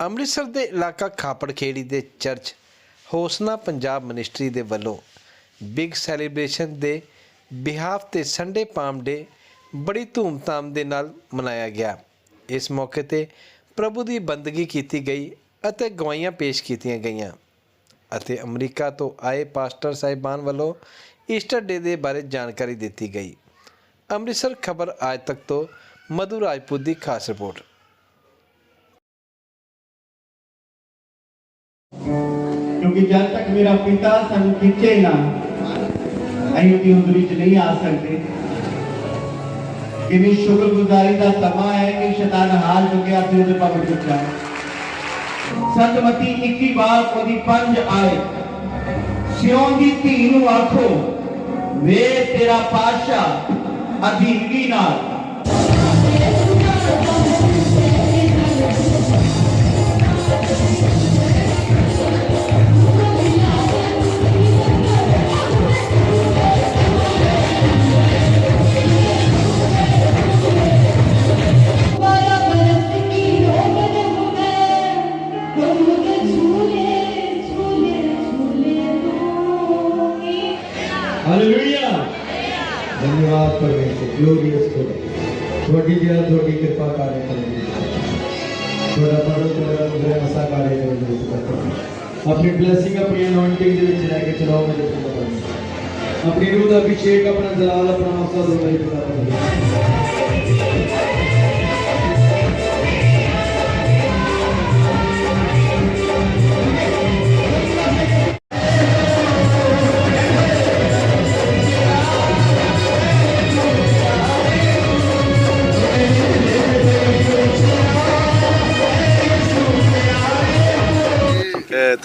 ਅੰਮ੍ਰਿਤਸਰ ਦੇ ਇਲਾਕਾ ਖਾਪੜਖੇੜੀ ਦੇ ਚਰਚ ਹੋਸਨਾ ਪੰਜਾਬ ਮਿਨਿਸਟਰੀ ਦੇ ਵੱਲੋਂ ਬਿਗ ਸੈਲੀਬ੍ਰੇਸ਼ਨ ਦੇ ਬਿਹਾਫ ਤੇ ਸੰਡੇ ਪਾਮ ਡੇ ਬੜੀ ਧੂਮਧਾਮ ਦੇ ਨਾਲ ਮਨਾਇਆ ਗਿਆ। ਇਸ ਮੌਕੇ ਤੇ ਪ੍ਰਭੂ ਦੀ ਬੰਦਗੀ ਕੀਤੀ ਗਈ ਅਤੇ ਗਵਾਹੀਆਂ ਪੇਸ਼ ਕੀਤੀਆਂ ਗਈਆਂ ਅਤੇ ਅਮਰੀਕਾ ਤੋਂ ਆਏ ਪਾਸਟਰ ਸਾਹਿਬਾਨ ਵੱਲੋਂ ਈਸਟਰ ਡੇ ਦੇ ਬਾਰੇ ਜਾਣਕਾਰੀ ਦਿੱਤੀ ਗਈ। ਅੰਮ੍ਰਿਤਸਰ ਖਬਰ ਅੱਜ ਤੱਕ ਤੋਂ ਮਧੂ ਰਾਜਪੂਤ ਦੀ ਖਾਸ ਰਿਪੋਰਟ। ਕਿਉਂਕਿ ਜਦ ਤੱਕ ਮੇਰਾ ਪਿਤਾ ਸਾਨੂੰ ਖਿੱਚੇ ਨਾ ਅਸੀਂ ਉਹਦੀ ਹਜ਼ੂਰੀ 'ਚ ਨਹੀਂ ਆ ਸਕਦੇ ਕਿੰਨੀ ਸ਼ੁਕਰਗੁਜ਼ਾਰੀ ਦਾ ਸਮਾਂ ਹੈ ਕਿ ਸ਼ੈਤਾਨ ਹਾਰ ਚੁੱਕਿਆ ਸੀ ਉਹਦੇ ਪਵਨ ਚੁੱਕਿਆ ਸਤਮਤੀ 21 ਵਾਰ ਉਹਦੀ ਪੰਜ ਆਏ ਸਿਉਂ ਦੀ ਧੀ ਨੂੰ ਆਖੋ ਵੇ ਤੇਰਾ ਪਾਸ਼ਾ ਅਧੀਨਗੀ ਨਾਲ ਹਾਲੇਲੂਇਆ ਧੰਨਵਾਦ ਪਰਮੇਸ਼ਰ ਗਲੋਰੀਅਸ ਗੋਡ ਤੁਹਾਡੀ ਜਿਹੜਾ ਤੁਹਾਡੀ ਕਿਰਪਾ ਕਾਰੇ ਕਰਨੀ ਤੁਹਾਡਾ ਬੜਾ ਤੁਹਾਡਾ ਮੇਰੇ ਮਸਾ ਕਾਰੇ ਕਰਨੀ ਆਪਣੀ ਬਲੇਸਿੰਗ ਆਪਣੀ ਅਨੋਇੰਟਿੰਗ ਦੇ ਵਿੱਚ ਲੈ ਕੇ ਚਲਾਓ ਮੇਰੇ ਪਿਤਾ ਆਪਣੀ ਰੂਹ ਦਾ ਅਭਿਸ਼ੇਕ ਆਪਣਾ ਜਲਾਲ ਆਪਣਾ ਮਸਾ ਦੋ ਮੇਰੇ ਪਿਤਾ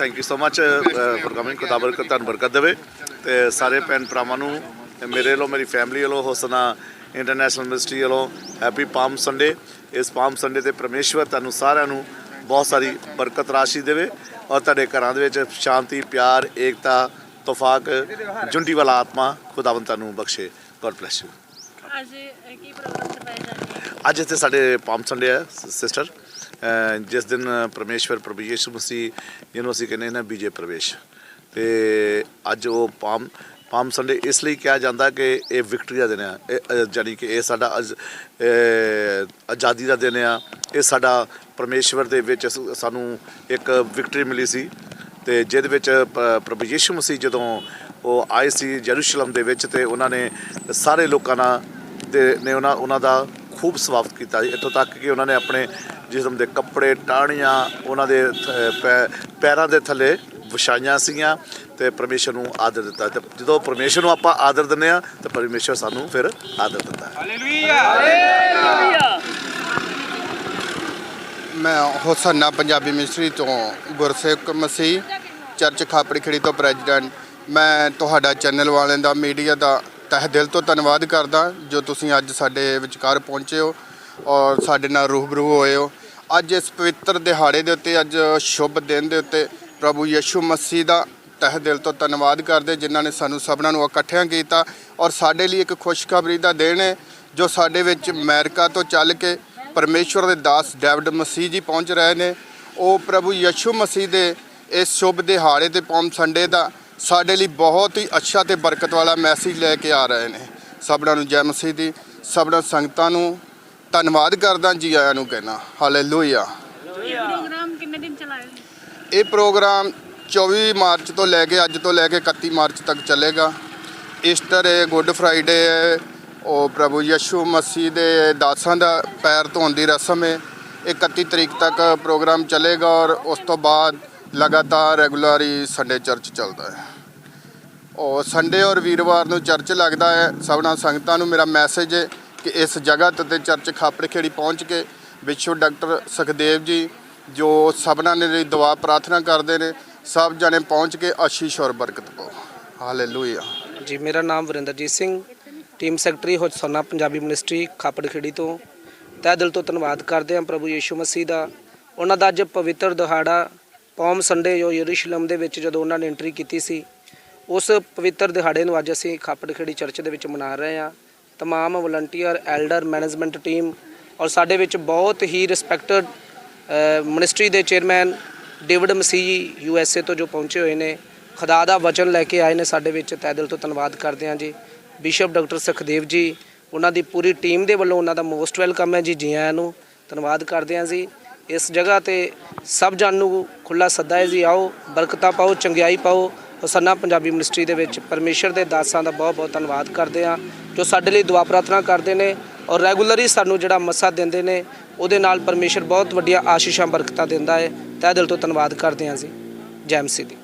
thank you so much for coming ਖੁਦਾ ਬਰਕਤ ਤੁਹਾਨੂੰ ਬਰਕਤ ਦੇਵੇ ਤੇ ਸਾਰੇ ਭੈਣ ਭਰਾਵਾਂ ਨੂੰ ਮੇਰੇ ਵੱਲੋਂ ਮੇਰੀ ਫੈਮਿਲੀ ਵੱਲੋਂ ਹੁਸਨਾ ਇੰਟਰਨੈਸ਼ਨਲ ਮਿਨਿਸਟਰੀ ਵੱਲੋਂ ਹੈਪੀ ਪਾਮ ਸੰਡੇ ਇਸ ਪਾਮ ਸੰਡੇ ਤੇ ਪਰਮੇਸ਼ਵਰ ਤੁਹਾਨੂੰ ਸਾਰਿਆਂ ਨੂੰ ਬਹੁਤ ਸਾਰੀ ਬਰਕਤ ਰਾਸ਼ੀ ਦੇਵੇ ਔਰ ਤੁਹਾਡੇ ਘਰਾਂ ਦੇ ਵਿੱਚ ਸ਼ਾਂਤੀ ਪਿਆਰ ਏਕਤਾ ਤਫਾਕ ਜੁੰਡੀ ਵਾਲਾ ਆਤਮਾ ਖੁਦਾਵੰਦ ਤੁਹਾਨੂੰ ਬਖਸ਼ੇ ਗੋਡ ਬlesਸ ਯੂ ਅੱਜ ਕੀ ਪ੍ਰੋਗਰਾਮ ਕਰਵਾਏ ਜਾ ਰਹੇ ਅੱਜ ਇੱਥੇ ਸਾਡੇ ਪਾਮ ਸੰਡੇ ਹੈ ਸਿਸਟਰ ਜਿਸ ਦਿਨ ਪਰਮੇਸ਼ਵਰ ਪ੍ਰਭੂ ਯਿਸੂ ਮਸੀਹ ਜਿਹਨੂੰ ਅਸੀਂ ਕਹਿੰਦੇ ਨਾ ਬੀਜੇ ਪ੍ਰਵੇਸ਼ ਤੇ ਅੱਜ ਉਹ ਪਾਮ ਪਾਮ ਸੰਡੇ ਇਸ ਲਈ ਕਿਹਾ ਜਾਂਦਾ ਕਿ ਇਹ ਵਿਕਟਰੀ ਦਾ ਦਿਨ ਹੈ ਇਹ, ਜਾਣੀ ਕਿ ਇਹ ਸਾਡਾ ਅਜ਼- ਆਜ਼ਾਦੀ ਦਾ ਦਿਨ ਆ ਇਹ ਸਾਡਾ ਪਰਮੇਸ਼ਵਰ ਦੇ ਵਿੱਚ ਸਾਨੂੰ ਇੱਕ ਵਿਕਟਰੀ ਮਿਲੀ ਸੀ ਤੇ ਜਿਹਦੇ ਵਿੱਚ ਪ- ਪ੍ਰਭੂ ਯਿਸੂ ਮਸੀਹ ਜਦੋਂ ਉਹ ਆਏ ਸੀ ਯਰੂਸ਼ਲਮ ਦੇ ਵਿੱਚ ਤੇ ਉਹਨਾਂ ਨੇ ਸਾਰੇ ਲੋਕਾਂ ਨਾਲ ਦੇ ਨੇ ਉਹਨਾਂ ਉਹਨਾਂ ਦਾ ਖੂਬ ਸਵਾਗਤ ਕੀਤਾ ਇੱਥੋਂ ਤੱਕ ਕਿ ਉਹਨਾਂ ਨੇ ਆਪਣੇ ਜਿਸਮ ਦੇ ਕੱਪੜੇ ਟਾਹਣੀਆਂ ਉਹਨਾਂ ਦੇ ਪੈਰਾਂ ਦੇ ਥੱਲੇ ਵਿਛਾਈਆਂ ਸੀਗੀਆਂ ਤੇ ਪਰਮੇਸ਼ਰ ਨੂੰ ਆਦਰ ਦਿੱਤਾ। ਤੇ ਜਦੋਂ ਪਰਮੇਸ਼ਰ ਨੂੰ ਆਪਾਂ ਆਦਰ ਦਿੰਦੇ ਆ ਤੇ ਪਰਮੇਸ਼ਰ ਸਾਨੂੰ ਫਿਰ ਆਦਰ ਦਿੰਦਾ ਮੈਂ ਹੋਸਨਾ ਪੰਜਾਬੀ ਮਿਨਿਸਟਰੀ ਤੋਂ ਗੁਰਸੇਵਕ ਮਸੀਹ ਚਰਚ ਖਾਪੜੀ ਖੜੀ ਤੋਂ ਪ੍ਰੈਜ਼ੀਡੈਂਟ। ਮੈਂ ਤੁਹਾਡਾ ਚੈਨਲ ਵਾਲਿਆਂ ਦਾ ਮੀਡੀਆ ਦਾ ਤਹਿ ਦਿਲ ਤੋਂ ਧੰਨਵਾਦ ਕਰਦਾ ਜੋ ਤੁਸੀਂ ਅੱਜ ਸਾਡੇ ਵਿਚਕਾਰ ਪਹੁੰਚੇ ਹੋ ਔਰ ਸਾਡੇ ਨਾਲ ਰੂਬਰੂ ਹੋਏ ਹੋ। ਅੱਜ ਇਸ ਪਵਿੱਤਰ ਦਿਹਾੜੇ ਦੇ ਉੱਤੇ, ਅੱਜ ਸ਼ੁਭ ਦਿਨ ਦੇ ਉੱਤੇ ਪ੍ਰਭੂ ਯਿਸੂ ਮਸੀਹ ਦਾ ਤਹਿ ਦਿਲ ਤੋਂ ਧੰਨਵਾਦ ਕਰਦੇ, ਜਿਨ੍ਹਾਂ ਨੇ ਸਾਨੂੰ ਸਭਨਾਂ ਨੂੰ ਇਕੱਠਿਆਂ ਕੀਤਾ ਔਰ ਸਾਡੇ ਲਈ ਇੱਕ ਖੁਸ਼ਖਬਰੀ ਦਾ ਦਿਨ ਹੈ, ਜੋ ਸਾਡੇ ਵਿੱਚ ਅਮਰੀਕਾ ਤੋਂ ਚੱਲ ਕੇ ਪਰਮੇਸ਼ਵਰ ਦੇ ਦਾਸ ਡੇਵਿਡ ਮਸੀਹ ਜੀ ਪਹੁੰਚ ਰਹੇ ਨੇ। ਉਹ ਪ੍ਰਭੂ ਯਿਸੂ ਮਸੀਹ ਦੇ ਇਸ ਸ਼ੁਭ ਦਿਹਾੜੇ ਤੇ ਪੌਮ ਸੰਡੇ ਦਾ ਸਾਡੇ ਲਈ ਬਹੁਤ ਹੀ ਅੱਛਾ ਤੇ ਬਰਕਤ ਵਾਲਾ ਮੈਸੇਜ ਲੈ ਕੇ ਆ ਰਹੇ ਨੇ। ਸਭਨਾਂ ਨੂੰ ਜੈ ਮਸੀਹ ਦੀ, ਸਭਨਾਂ ਸੰਗਤਾਂ ਨੂੰ ਧੰਨਵਾਦ ਕਰਦਾ ਜੀ ਆਇਆਂ ਨੂੰ ਕਹਿਣਾ। ਹਾਲੇਲੂਇਆ ਇਹ ਪ੍ਰੋਗਰਾਮ ਕਿੰਨੇ ਦਿਨ ਚਲਾਏ ਇਹ ਪ੍ਰੋਗਰਾਮ 24 ਮਾਰਚ ਤੋਂ ਲੈ ਕੇ ਅੱਜ ਤੋਂ ਲੈ ਕੇ 31 ਮਾਰਚ ਤੱਕ ਚੱਲੇਗਾ। ਈਸਟਰ ਹੈ ਗੁੱਡ ਫਰਾਈਡੇ ਹੈ ਉਹ ਪ੍ਰਭੂ ਯਿਸੂ ਮਸੀਹ ਦੇ ਦਾਸਾਂ ਦਾ ਪੈਰ ਧੋਣ ਦੀ ਰਸਮ ਹੈ ਇਹ 31 ਤਰੀਕ ਤੱਕ ਪ੍ਰੋਗਰਾਮ ਚੱਲੇਗਾ ਔਰ ਉਸ ਤੋਂ ਬਾਅਦ ਲਗਾਤਾਰ ਰੈਗੂਲਰ ਸੰਡੇ ਚਰਚ ਚੱਲਦਾ ਹੈ। ਉਹ ਸੰਡੇ ਔਰ ਵੀਰਵਾਰ ਨੂੰ ਚਰਚ ਲੱਗਦਾ ਹੈ। ਸਭਨਾਂ ਸੰਗਤਾਂ ਨੂੰ ਮੇਰਾ ਮੈਸੇਜ ਹੈ ਕਿ ਇਸ ਜਗ੍ਹਾ ਤੇ ਚਰਚ ਖਾਪੜ ਖੇੜੀ ਪਹੁੰਚ ਕੇ ਵਿਸ਼ਵ ਡਾਕਟਰ ਸੁਖਦੇਵ ਜੀ, ਜੋ ਸਭਨਾਂ ਦੇ ਲਈ ਦੁਆ ਪ੍ਰਾਰਥਨਾ ਕਰਦੇ ਨੇ, ਸਭ ਜਣੇ ਪਹੁੰਚ ਕੇ ਆਸ਼ੀਸ਼ ਔਰ ਬਰਕਤ ਪਾਓ। ਹਾਲੇਲੂਇਆ ਜੀ, ਮੇਰਾ ਨਾਮ Varinderjit Singh, team secretary Hosanna Punjabi ministry Khaparkheri ਤੋਂ। ਤਹਿ ਦਿਲ ਤੋਂ ਧੰਨਵਾਦ ਕਰਦੇ ਹਾਂ ਪ੍ਰਭੂ ਯੀਸ਼ੂ ਮਸੀਹ ਦਾ। ਉਹਨਾਂ ਦਾ ਅੱਜ ਪਵਿੱਤਰ ਦਿਹਾੜਾ ਪੌਮ ਸੰਡੇ, ਜੋ ਯਰੂਸ਼ਲਮ ਦੇ ਵਿੱਚ ਜਦੋਂ ਉਹਨਾਂ ਨੇ ਐਂਟਰੀ ਕੀਤੀ ਸੀ, ਉਸ ਪਵਿੱਤਰ ਦਿਹਾੜੇ ਨੂੰ ਅੱਜ ਅਸੀਂ ਖਾਪੜਖੇੜੀ ਚਰਚ ਦੇ ਵਿੱਚ ਮਨਾ ਰਹੇ ਹਾਂ। तमाम ਵਲੰਟੀਅਰ ਐਲਡਰ ਮੈਨੇਜਮੈਂਟ ਟੀਮ ਔਰ ਸਾਡੇ ਵਿੱਚ ਬਹੁਤ ਹੀ ਰਿਸਪੈਕਟਡ ਮਿਨਿਸਟਰੀ ਦੇ chairman David Masih ji U S ਏ ਤੋਂ ਜੋ ਪਹੁੰਚੇ ਹੋਏ ਨੇ ਖੁਦਾ ਦਾ ਵਚਨ ਲੈ ਕੇ ਆਏ ਨੇ ਸਾਡੇ ਵਿੱਚ ਤਹਿ ਦਿਲ ਤੋਂ ਧੰਨਵਾਦ ਕਰਦੇ ਹਾਂ ਜੀ ਬਿਸ਼ਪ ਡਾਕਟਰ ਸੁਖਦੇਵ ਜੀ ਉਹਨਾਂ ਦੀ ਪੂਰੀ ਟੀਮ ਦੇ ਵੱਲੋਂ ਉਹਨਾਂ ਦਾ ਮੋਸਟ ਵੈਲਕਮ ਹੈ ਜੀ ਜੀ ਆਇਆਂ ਨੂੰ ਧੰਨਵਾਦ ਕਰਦੇ ਹਾਂ ਜੀ ਇਸ ਜਗ੍ਹਾ ਤੇ ਸਭ ਜਨ ਨੂੰ ਖੁੱਲਾ ਸੱਦਾ ਹੈ ਜੀ ਆਓ ਬਰਕਤਾਂ ਪਾਓ ਚੰਗਿਆਈ ਪਾਓ ਹੋਸੰਨਾ ਪੰਜਾਬੀ ਮਿਨਿਸਟਰੀ ਦੇ ਵਿੱਚ ਪਰਮੇਸ਼ਰ ਦੇ ਦਾਸਾਂ ਦਾ ਬਹੁਤ ਬਹੁਤ ਧੰਨਵਾਦ ਕਰਦੇ ਹਾਂ ਜੋ ਸਾਡੇ ਲਈ ਦੁਆ ਪ੍ਰਾਰਥਨਾ ਕਰਦੇ ਨੇ ਔਰ ਰੈਗੂਲਰੀ ਸਾਨੂੰ ਜਿਹੜਾ ਮੱਸਾ ਦਿੰਦੇ ਨੇ ਉਹਦੇ ਨਾਲ ਪਰਮੇਸ਼ਰ ਬਹੁਤ ਵੱਡੀਆਂ ਆਸ਼ੀਸ਼ਾਂ ਬਰਕਤਾਂ ਦਿੰਦਾ ਹੈ। ਤਹਿ ਦਿਲ ਤੋਂ ਧੰਨਵਾਦ ਕਰਦੇ ਹਾਂ ਜੀ। ਜੈ ਮਸੀਹ ਦੀ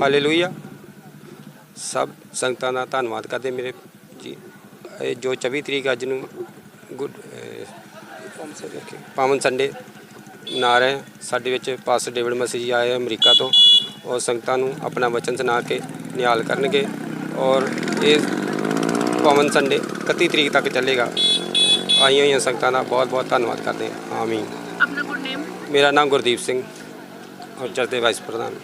ਹਾਲੇਲੂਇਆ। ਸਭ ਸੰਗਤਾਂ ਦਾ ਧੰਨਵਾਦ ਕਰਦੇ ਮੇਰੇ ਜੀ। ਇਹ ਜੋ 24 ਤਰੀਕ ਅੱਜ ਨੂੰ ਗੁੱਡ ਪਾਵਨ ਸੰਡੇ ਸੁਣਾ ਰਹੇ ਸਾਡੇ ਵਿੱਚ ਪਾਸ ਡੇਵਿਡ ਮਸੀਹ ਜੀ ਆਏ ਆ ਅਮਰੀਕਾ ਤੋਂ। ਉਹ ਸੰਗਤਾਂ ਨੂੰ ਆਪਣਾ ਵਚਨ ਸੁਣਾ ਕੇ ਨਿਹਾਲ ਕਰਨਗੇ ਔਰ ਇਹ ਪਵਨ ਸੰਡੇ 31 ਤਰੀਕ ਤੱਕ ਚੱਲੇਗਾ। ਆਈਆਂ ਹੋਈਆਂ ਸੰਗਤਾਂ ਦਾ ਬਹੁਤ ਬਹੁਤ ਧੰਨਵਾਦ ਕਰਦੇ ਹਾਂ। ਆਮੀਨ। ਆਪਣਾ ਗੁੱਡ ਮੇਰਾ ਨਾਮ ਗੁਰਦੀਪ ਸਿੰਘ ਔਰ ਚਰਚ ਵਾਈਸ ਪ੍ਰਧਾਨ।